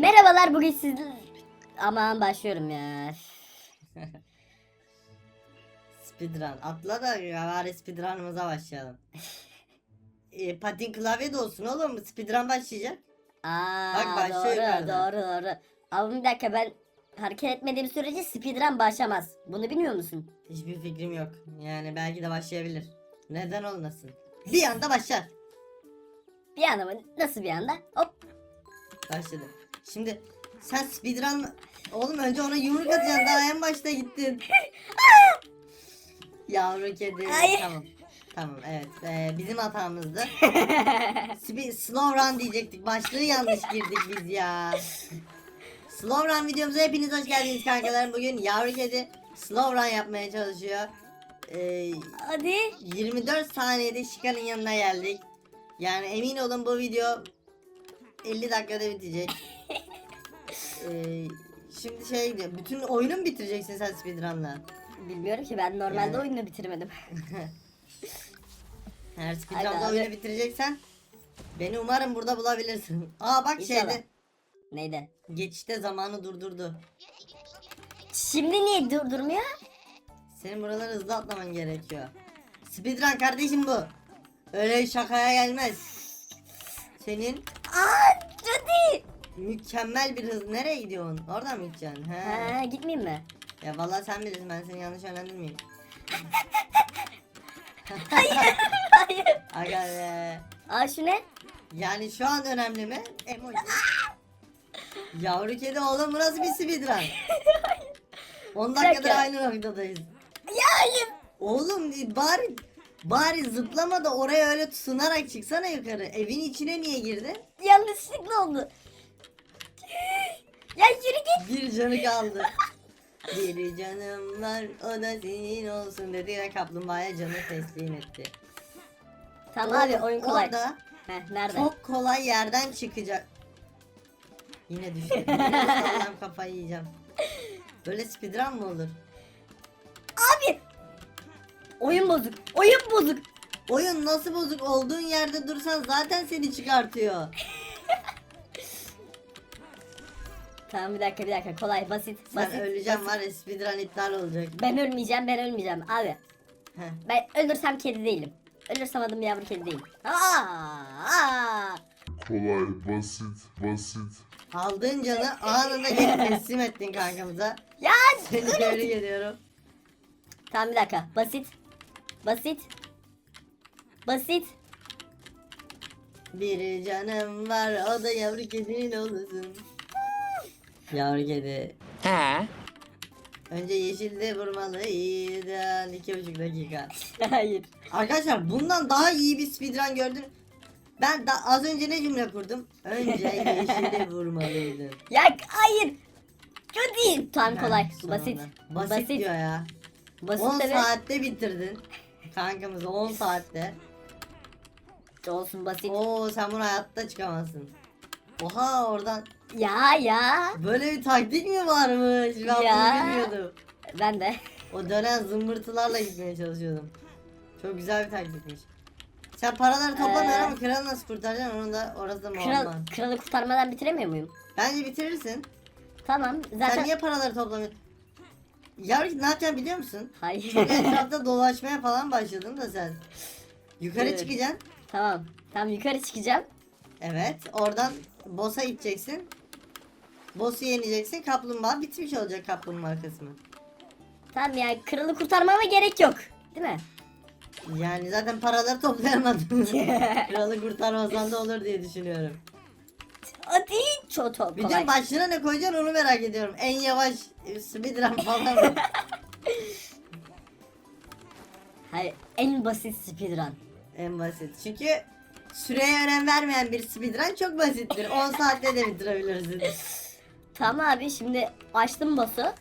Merhabalar bugün siz... Aman başlıyorum ya. Speedrun. Atla da bari speedrun'ımıza başlayalım. e, patin klavye de olsun oğlum. Speedrun başlayacak. Aa, Bak başlıyor doğru, yukarıdan. doğru doğru. Ama bir dakika ben hareket etmediğim sürece speedrun başlamaz. Bunu bilmiyor musun? Hiçbir fikrim yok. Yani belki de başlayabilir. Neden olmasın? Bir anda başlar. Bir anda mı? Nasıl bir anda? Hop. Başladı. Şimdi sen speedrun... Oğlum önce ona yumruk atacaksın. Daha en başta gittin. Yavru kedi. Hayır. Tamam. Tamam evet. Ee, bizim hatamızdı. Spe- slow run diyecektik. Başlığı yanlış girdik biz ya. Slow run videomuza hepiniz hoş geldiniz kankalarım. Bugün yavru kedi slow run yapmaya çalışıyor. Ee, Hadi. 24 saniyede Şikan'ın yanına geldik. Yani emin olun bu video 50 dakikada bitecek. Ee, şimdi şey diyor, bütün oyunu mu bitireceksin sen speedrun'la? Bilmiyorum ki ben normalde Yani. oyunu bitirmedim. Eğer Hadi speedrun'da abi. oyunu bitireceksen beni umarım burada bulabilirsin. Aa bak İnşallah. şeyde Neydi? geçişte zamanı durdurdu. Şimdi niye durdurmuyor? Senin buraları hızlı atlaman gerekiyor. Speedrun kardeşim bu. Öyle şakaya gelmez. Senin. Mükemmel bir hız. Nereye gidiyorsun? Oradan mı gideceksin? He. Ha, gitmeyeyim mi? Ya vallahi sen bilirsin ben seni yanlış yönlendirmeyeyim. Hayır. Aga be. Aa şu ne? Yani şu an önemli mi? Emoji. Yavru kedi oğlum bu nasıl bir speedrun? 10 dakika. dakikadır aynı noktadayız. Ya hayır. Oğlum bari bari zıplama da oraya öyle tutunarak çıksana yukarı. Evin içine niye girdin? Yanlışlıkla oldu. Ya yürü git. Bir canı kaldı. Bir canım var o da senin olsun dedi ve kaplumbağaya canı teslim etti. Tamam abi oyun kolay. Orada Heh, nerede? çok kolay yerden çıkacak. Yine düştüm. Sağlam kafayı yiyeceğim. Böyle speedrun mı olur? Abi. Oyun bozuk. Oyun bozuk. Oyun nasıl bozuk olduğun yerde dursan zaten seni çıkartıyor. Tamam bir dakika bir dakika kolay basit Sen basit. öleceğim basit. var ya speedrun iptal olacak. Ben ölmeyeceğim ben ölmeyeceğim abi. Heh. Ben ölürsem kedi değilim. Ölürsem adım yavru kedi. Aa, aa. Kolay, basit, basit. Aldığın canı anında geri teslim ettin kankamıza. Ya Seni tebrik ediyorum. Tamam bir dakika basit. Basit. Basit. Bir canım var o da yavru kedinin olsun. Yavru kedi. He. Önce yeşilde vurmalıydı. iki buçuk dakika. Hayır. Arkadaşlar bundan daha iyi bir speedrun gördüm. Ben da az önce ne cümle kurdum? Önce yeşilde vurmalıydım. Ya hayır. Hadi. Tamam kolay. Ha, Bu basit. Basit, basit. diyor ya. Basit 10 tabii. saatte bitirdin. Kankamızı 10 saatte. Olsun basit. Oo sen bunu hayatta çıkamazsın. Oha oradan Ya ya. böyle bir taktik mi varmış? Ben Ya. bunu bilmiyordum. Ben de. O dönen zımbırtılarla gitmeye çalışıyordum. Çok güzel bir taktikmiş. Sen paraları toplamıyorsun Ee. ama kralı nasıl kurtaracaksın onu da orası da Kral, muamma. kralı kurtarmadan bitiremiyor muyum? Bence bitirirsin. Tamam. Zaten... Sen niye paraları toplamıyorsun? Yavrum ne yapacaksın biliyor musun? Hayır. Çok etrafta dolaşmaya falan başladın da sen. Yukarı Evet. çıkacaksın. tamam. Tamam yukarı çıkacağım. Evet. Oradan boss'a gideceksin. Boss'u yeneceksin. Kaplumbağa bitmiş olacak kaplumbağa kısmı. Tamam ya kralı kurtarmama gerek yok. Değil mi? Yani zaten paraları toplayamadın. Kralı kurtarmasan da olur diye düşünüyorum. Hadi. Çok kolay. Videonun başlığına ne koyacaksın onu merak ediyorum. En yavaş speedrun falan mı? Hayır. En basit speedrun. en basit. Çünkü süreye önem vermeyen bir speedrun çok basittir. 10 saatte de bitirebilirsin. Tamam abi şimdi açtım boss'u.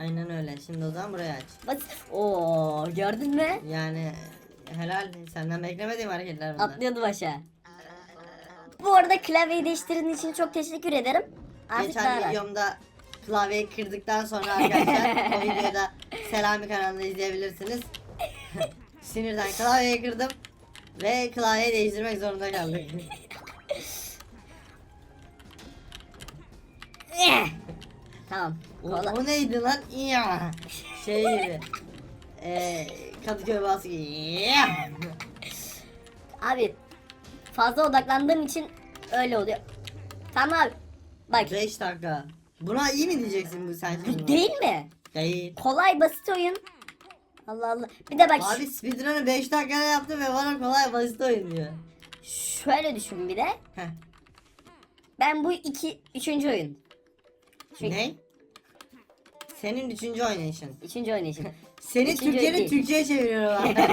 Aynen öyle. Şimdi o zaman burayı aç. Basit. Oo gördün mü? Yani helal. Senden beklemediğim hareketler bunlar. Atlıyordum aşağı. Bu arada klavyeyi değiştirdiğin için çok teşekkür ederim. Artık daha Geçen rahat. videomda klavyeyi kırdıktan sonra arkadaşlar o videoda Selami kanalında izleyebilirsiniz. Sinirden klavyeyi kırdım ve klavyeyi değiştirmek zorunda kaldık. Tamam. O, Kola. o neydi lan? Ya. Şey gibi. Eee Kadıköy baskı. Abi fazla odaklandığım için öyle oluyor. Tamam abi. Bak 5 dakika. Buna iyi mi diyeceksin bu sen şimdi? değil mi? Değil. Kolay basit oyun. Allah Allah. Bir de bak Abi speedrun'ı 5 dakikada yaptı ve bana kolay basit oyun diyor. şöyle düşün bir de. Heh. Ben bu iki, üçüncü oyun. Çünkü- Ne? Senin üçüncü oynayışın. Üçüncü oynayışım. Seni Üçüncü Türkiye'nin. Türkçe'ye çeviriyorum abi.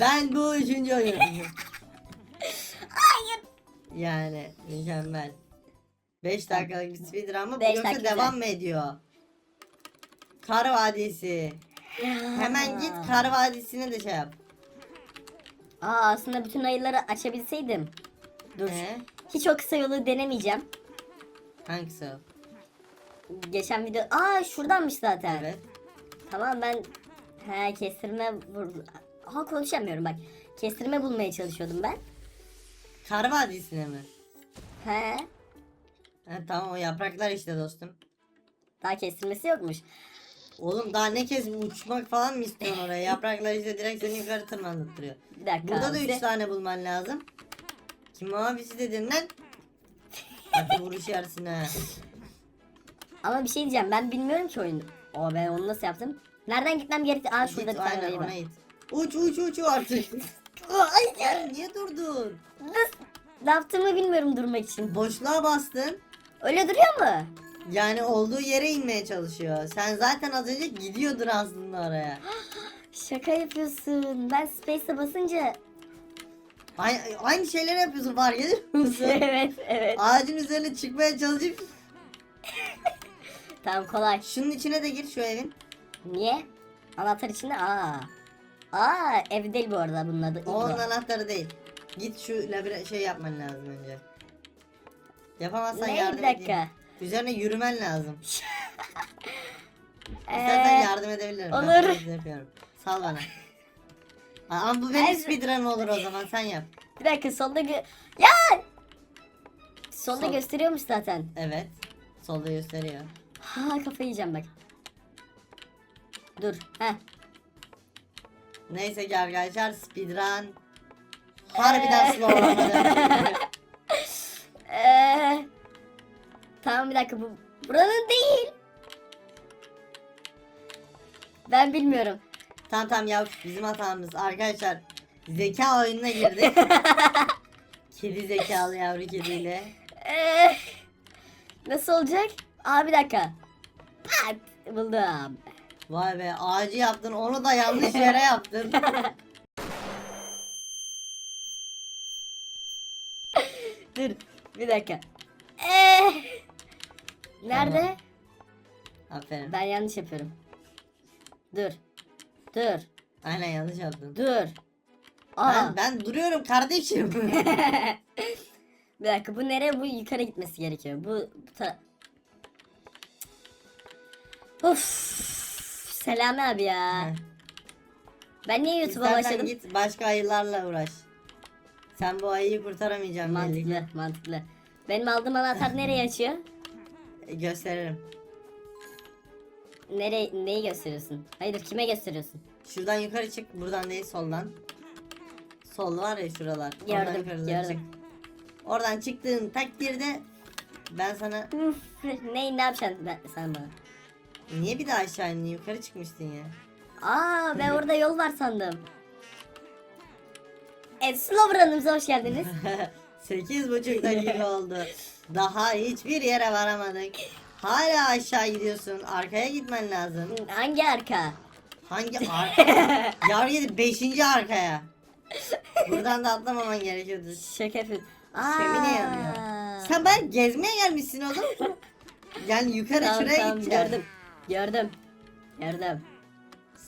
ben bu üçüncü oyun. Hayır. Yani mükemmel. 5 dakikalık bir speedrun ama bu yoksa devam mı ediyor? Kar Vadisi. Hemen git Kar Vadisi'ne de şey yap. Aa aslında bütün ayıları açabilseydim. Dur. Ee, Hiç o kısa yolu denemeyeceğim. hangisi o? Geçen video... Aa şuradanmış zaten. Evet. Tamam ben... He kestirme vur... Ha konuşamıyorum bak. Kestirme bulmaya çalışıyordum ben. Kar Vadisi'ne mi? He. Ha, tamam o yapraklar işte dostum. Daha kestirmesi yokmuş. Oğlum daha ne kez uçmak falan mı istiyorsun oraya? Yapraklar işte direkt seni yukarı tırmandırıyor. Bir dakika. Burada da abi. 3 tane bulman lazım. Kim abisi dedin lan? Hadi vuruş yersin ha. Ama bir şey diyeceğim ben bilmiyorum ki oyunu. O ben onu nasıl yaptım? Nereden gitmem gerekti? Aa şurada Git bir tane aynen ayı var. ona git. Uç uç uç artık. Ay Ya niye durdun? Ne yaptığımı bilmiyorum durmak için. Boşluğa bastın. Öyle duruyor mu? Yani olduğu yere inmeye çalışıyor. Sen zaten az önce gidiyordun aslında oraya. Şaka yapıyorsun. Ben space'e basınca... Aynı, aynı şeyleri yapıyorsun fark ediyor musun? evet evet. Ağacın üzerine çıkmaya çalışıp Tamam kolay. şunun içine de gir şu evin. Niye? Anahtar içinde aa. Aa ev değil bu arada bunun adı. O onun anahtarı değil. Git şu labire şey yapman lazım önce. Yapamazsan Ne yardım bir dakika. Üzerine yürümen lazım. İstersen Ee, yardım edebilirim. olur. Ben bunu yapıyorum. Sal bana. Aa, Ama bu benim speedrun olur o zaman sen yap. bir dakika solda gö... Ya! Solda Sol. gösteriyormuş zaten. Evet. Solda gösteriyor. Ha kafayı yiyeceğim bak. Dur. Heh. Neyse ki arkadaşlar speedrun. Harbiden Ee. slow olmadı. tamam bir dakika bu buranın değil. Ben bilmiyorum. tamam tamam ya bizim hatamız. Arkadaşlar zeka oyununa girdik. Kedi zekalı yavru kediyle. Ee, nasıl olacak? Aa bir dakika. Pat, buldum. Vay be ağacı yaptın onu da yanlış yere yaptın. Dur bir dakika. Nerede? Aferin. Ben yanlış yapıyorum. Dur. Dur. Aynen yanlış yaptın. Dur. Aa. Ben, ben duruyorum kardeşim. bir dakika bu nereye? Bu yukarı gitmesi gerekiyor. Bu, bu ta... Of. Selami abi ya. Ben niye YouTube'a İstersen başladım? git başka ayılarla uğraş. Sen bu ayıyı kurtaramayacaksın belli. Mantıklı, mantıklı. Benim aldığım anahtar nereye açıyor? Gösteririm. Nereye, neyi gösteriyorsun? Hayır, kime gösteriyorsun? Şuradan yukarı çık. Buradan değil soldan. Sol var ya şuralar. Oradan Gördüm, yukarı doğru gördüm. çık. Oradan çıktığın takdirde ben sana Üf, ne, ne yapacaksın ben, sen bana? niye bir daha aşağı indin yukarı çıkmıştın ya. Aa, ben orada yol var sandım. Evet, Slow Run'ımıza hoş geldiniz. Sekiz buçuk dakika oldu. Daha hiçbir yere varamadık. Hala aşağı gidiyorsun. Arkaya gitmen lazım. Hangi arka? Hangi arka? Yavru yedi beşinci arkaya. Buradan da atlamaman gerekiyordu. Şaka yapıyorum. Şömine yanıyor. Sen ben gezmeye gelmişsin oğlum. Yani yukarı Tamam, şuraya tamam, gördüm. Gördüm. Gördüm.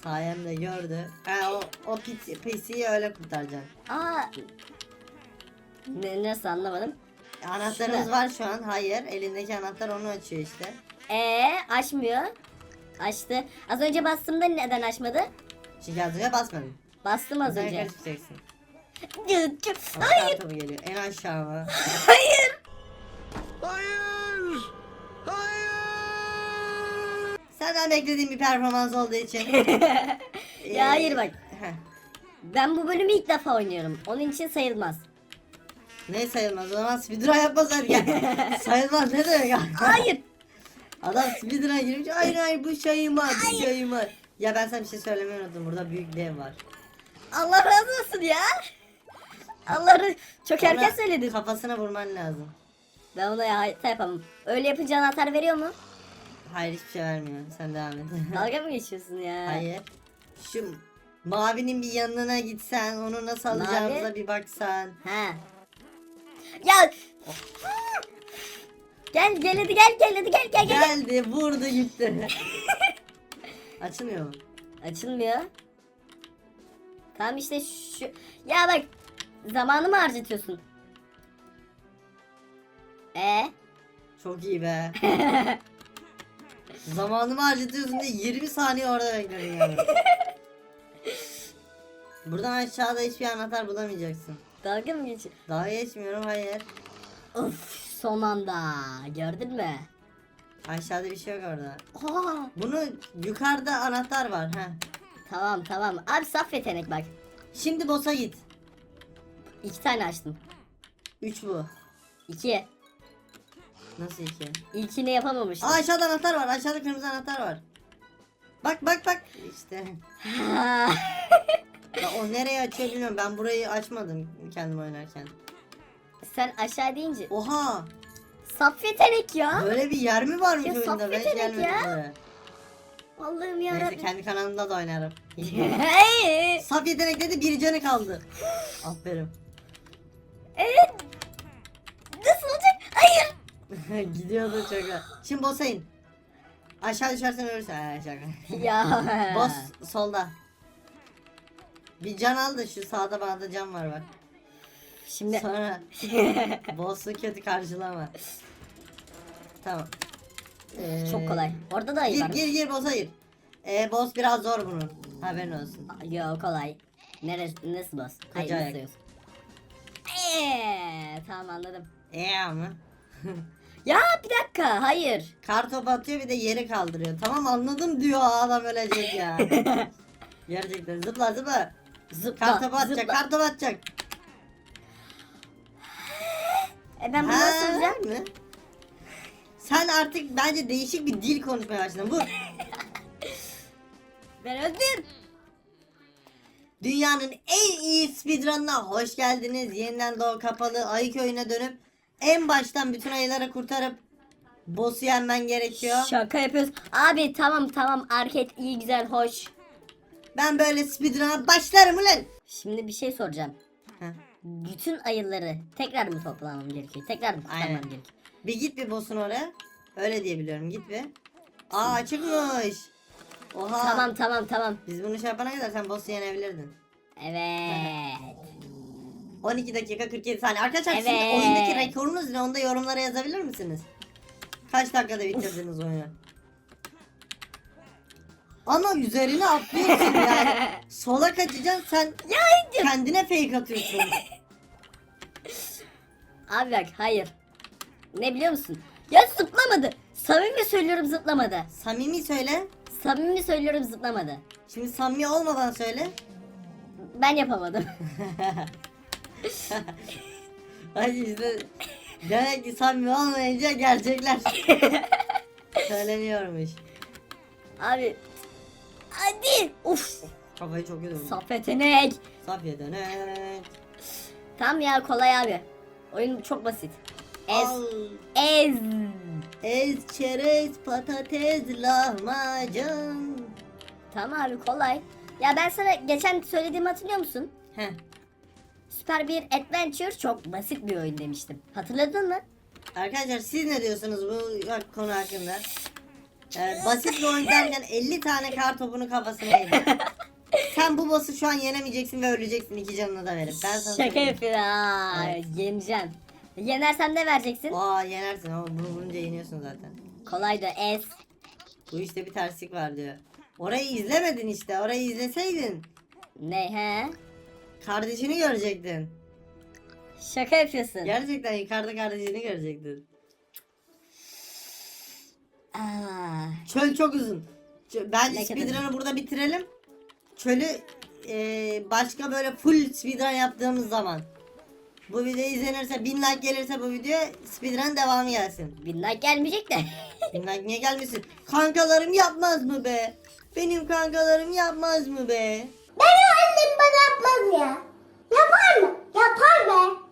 Sayemde gördü. Ha, o, o pis, pisiyi öyle kurtaracaksın. Aa. Ne, nasıl anlamadım. Anahtarımız Şurada. var şu an. Hayır. Elindeki anahtar onu açıyor işte. Ee açmıyor. Açtı. Az önce bastığımda neden açmadı? Çünkü az önce basmadın. Bastım az önce. kaçacaksın. Hayır. Geliyor. En aşağı. mı? Hayır. Hayır! Hayır! Senden beklediğim bir performans olduğu için. Ee, Ya hayır bak. Ee, heh. Ben bu bölümü ilk defa oynuyorum. Onun için sayılmaz. Ne sayılmaz o zaman speedrun yapmasaydı ya. sayılmaz ne demek ya? Hayır. Adam speedrun'a girmiş. Hayır hayır bu sayılmaz. Bu sayılmaz. Ya ben sana bir şey söylemeyi unuttum. Burada büyük dev var. Allah razı olsun ya. Allah razı- çok erken Ona söyledin. Kafasına vurman lazım. Ben ona ya hayatta yapamam. Öyle yapınca anahtar veriyor mu? Hayır hiçbir şey vermiyor. Sen devam et. Dalga mı geçiyorsun ya? Hayır. Şu mavinin bir yanına gitsen onu nasıl alacağımıza Mavi? bir baksan. Ha. Ya. Gel gel hadi gel gel hadi gel gel gel. Geldi vurdu gitti. Açılmıyor mu? Açılmıyor. Tamam işte şu. Ya bak. Zamanımı harcatıyorsun. E Çok iyi be. Zamanımı harcatıyorsun diye 20 saniye orada bekledin yani. Buradan aşağıda hiçbir anahtar bulamayacaksın. Dalga mı geçiyorsun? Daha geçmiyorum hayır. Of son anda. Gördün mü? Aşağıda bir şey yok orada. Aa, Bunu yukarıda anahtar var. Heh. tamam tamam. Abi saf yetenek bak. Şimdi boss'a git. İki tane açtım. 3 bu. İki. Nasıl 2? İlkini yapamamıştım. Aa aşağıda anahtar var. Aşağıda kırmızı anahtar var. Bak bak bak. İşte. Ya o nereye açıyor bilmiyorum. Ben burayı açmadım kendim oynarken. Sen aşağı deyince. Oha. Saf yetenek ya. Böyle bir yer mi varmış Ya oyunda? saf Ben hiç yetenek gelmedim ya. buraya. Allah'ım Neyse yarabbim. kendi kanalımda da oynarım. Hey! Saf yetenek dedi bir canı kaldı. Aferin. Evet. Nasıl olacak? Hayır. Gidiyordu çok. Şimdi boss'a in. Aşağı düşersen ölürsün. Ha, şaka. Ya. Boss solda. Bir can al da şu sağda bana da can var bak. Şimdi Sonra boss'u kötü karşılama. Tamam. Ee, çok kolay. Orada da ayı Gir var. gir gir boss'a gir. Ee, boss biraz zor bunun. Haberin olsun. Yo kolay. Neresi nasıl boss? Hayır nasıl yiyorsun? Eee, tamam anladım. Ee ama. Ya bir dakika hayır. Kar topu atıyor bir de yeri kaldırıyor. Tamam anladım diyor adam ölecek ya. Gerçekten zıpla zıpla. Zıpla. Kar topu atacak zıpla. kar topu atacak. E ben bunu Ha, nasıl yapacağım? mı? Sen artık bence değişik bir dil konuşmaya başladın. Bu Ben öldüm. dünyanın en iyi speedrun'ına hoş geldiniz. Yeniden doğu kapalı ayı köyüne dönüp en baştan bütün ayıları kurtarıp boss'u yenmen gerekiyor. Şaka yapıyoruz. Abi tamam tamam arket iyi güzel hoş. Ben böyle speedrun'a başlarım ulan. Şimdi bir şey soracağım. Heh. Bütün ayıları tekrar mı toplamam gerekiyor? Tekrar mı tutmam Aynen. gerekiyor? Bir git bir boss'un oraya. Öyle diye biliyorum git bir. Aa açıkmış. Oha. Tamam tamam tamam. Biz bunu şey yapana kadar sen boss'u yenebilirdin. Evet. 12 dakika 47 saniye. Arkadaşlar sizin Evet. oyundaki rekorunuz ne? Onu da yorumlara yazabilir misiniz? Kaç dakikada bitirdiniz oyunu? Ama üzerine atlıyorsun yani. Sola kaçacaksın sen kendine fake atıyorsun. Abi bak hayır. Ne biliyor musun? Ya zıplamadı. Samimi söylüyorum zıplamadı. Samimi söyle. Samimi söylüyorum zıplamadı. Şimdi samimi olmadan söyle. Ben yapamadım. Hadi işte demek ki samimi olmayınca gerçekler söyleniyormuş. Abi. Hadi. Uf. Kafayı çok vurdum. Saf yetenek. Safiye dönek. Tamam ya kolay abi. Oyun çok basit. Ez. Al. Ez. Ez, çerez, patates, lahmacun. Tamam abi kolay. Ya ben sana geçen söylediğimi hatırlıyor musun? Heh. Süper bir adventure çok basit bir oyun demiştim. Hatırladın mı? Arkadaşlar siz ne diyorsunuz bu konu hakkında? Ee, basit bir oyun derken 50 tane kar topunu kafasına yedi. Sen bu boss'u şu an yenemeyeceksin ve öleceksin iki canını da verip. Ben sana Şaka söyleyeyim. yapıyor. Evet. Yeneceğim. Yenersem ne vereceksin? Aa yenersin ama bunu bulunca yeniyorsun zaten. Kolay da ez. Bu işte bir terslik var diyor. Orayı izlemedin işte. Orayı izleseydin Ne he? kardeşini görecektin. Şaka yapıyorsun. Gerçekten yukarıda kardeşini görecektin. Aa, Çöl çok uzun. Bence Ne kadar- speedrun'ı burada bitirelim. Çölü e, başka böyle full speedrun yaptığımız zaman. Bu video izlenirse 1000 like gelirse bu video speedrun devamı gelsin. Bin like gelmeyecek de. 1000 like niye gelmesin? Kankalarım yapmaz mı be? Benim kankalarım yapmaz mı be? Benim annem bana yapmaz ya. Yapar mı? Yapar be.